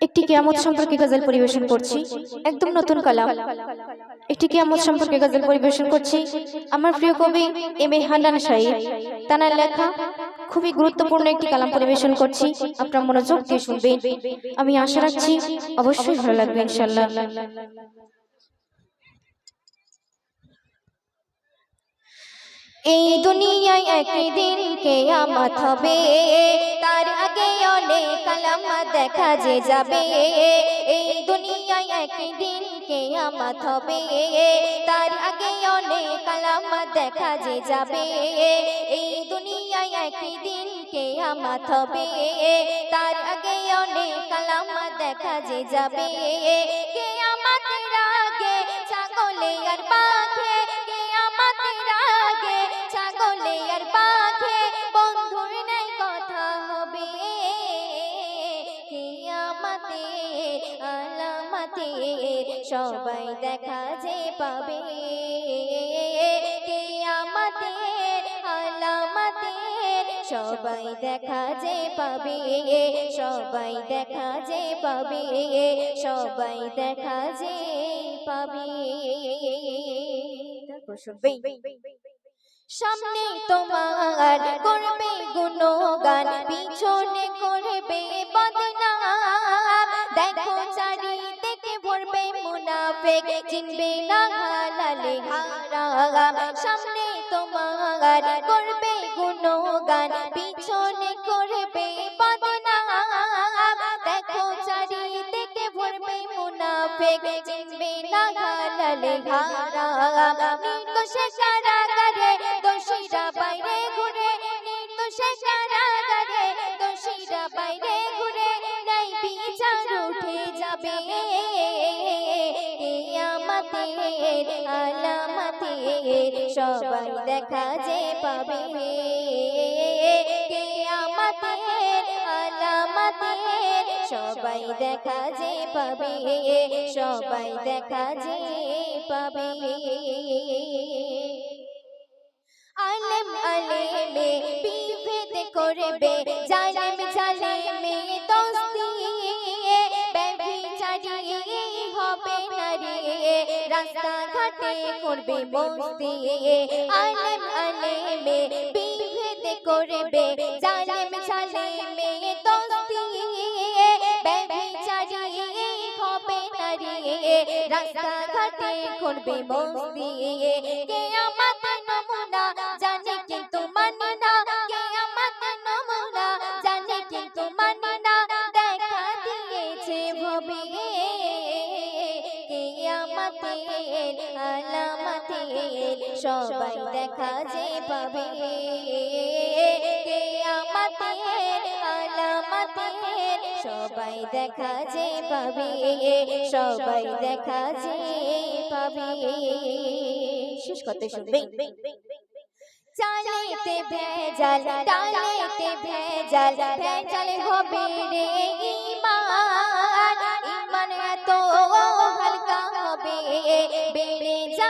একটি কিয়ামত সম্পর্কে গজল পরিবেশন করছি। একদম নতুন কালাম। একটি কিয়ামত সম্পর্কে গজল পরিবেশন করছি। আমার প্রিয় কবি এম এ হান্নান সাহিব তানার লেখা খুবই গুরুত্বপূর্ণ একটি কালাম পরিবেশন করছি। আপনার মনোযোগ দিয়ে শুনবেন। আমি আশা রাখছি অবশ্যই ভালো লাগবে ইনশাল্লাহ এই দুনিয়ায় একদিন কেয়ামত হবে। তার আগে অনেক কালাম দেখা যে যাবে। এই দুনিয়ায় একদিন কেয়ামত হবে? তার আগে অনেক কালাম দেখা যে যাবে। এই দুনিয়ায় একদিন কেয়ামত হবে? তার আগে অনেক কালাম দেখা যে যাবে। কেয়ামতের আগে ছাগলে আর বাঘে? কেয়ামতের আগে আলামতে সবাই দেখা যে পাবে। কিয়ামতে আলামতে সবাই দেখা যে পাবে। সবাই দেখা যে পাবে, সবাই দেখা যে পাবে। সামনে তোমার করবে গুণগান, পিছনে মুনাফিক চিনবে না হালালে সামনে তোমার করবে গুণগান, পিছনে করবে বদনাম দেখো চারিদিকে ভরবে মুনাফেক, চিনবে না হালালে কিয়ামতের আলামতে সবাই দেখা যে পাবে। কিয়ামতের আলামতে সবাই দেখা যে পাবে। সবাই দেখা যে পাবে। আলেম আলেমে বিভেদ করবে, জালেমে ঘাটে করবে বস্তি। আলেম আলেমে বিভেদ করবে। জালেম জালেমে দোস্তি। ব্যভিচারী হবে নারিয়ে। রাস্তা ঘাটে করবে বস্তি। কে আমার নমুনা জানে আমাদের আলামতে সবাই দেখা যে পাবে। কে আমাদের আলামতে সবাই দেখা যে পাবে। সবাই দেখা যে পাবে। শেষ করতে শুনবে। চালেতে ভেজাল, ডালেতে ভেজাল ভেজাল হবে রে।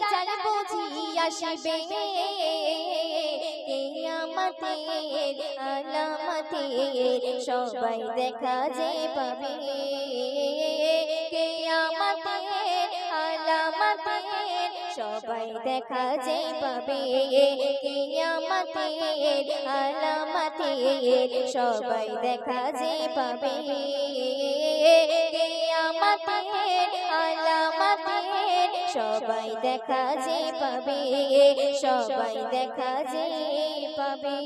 চাল বুঝি আসিবে। কিয়ামতের আলামতে সবাই দেখা যে পাবে। কিয়ামতের আলামতে সবাই দেখা যে পাবে। কিয়ামতের আলামতে সবাই দেখা যে পাবে। কিয়ামতের সবাই দেখা যে পাবে সবাই দেখা যে পাবে।